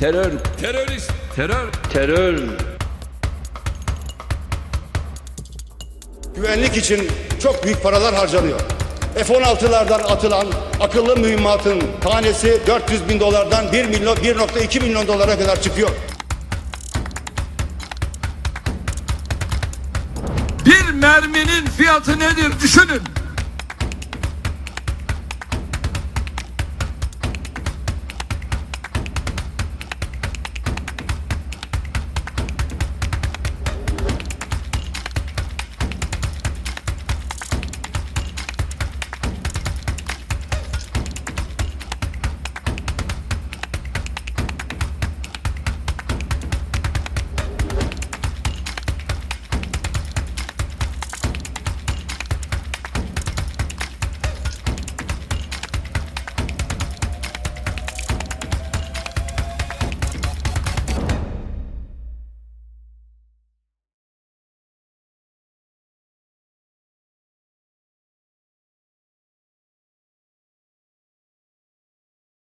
terör, terörist, terör, terör. Güvenlik için çok büyük paralar harcanıyor. F-16'lardan atılan akıllı mühimmatın tanesi 400 bin dolardan 1 milyon 1.2 milyon dolara kadar çıkıyor. bir merminin fiyatı nedir düşünün.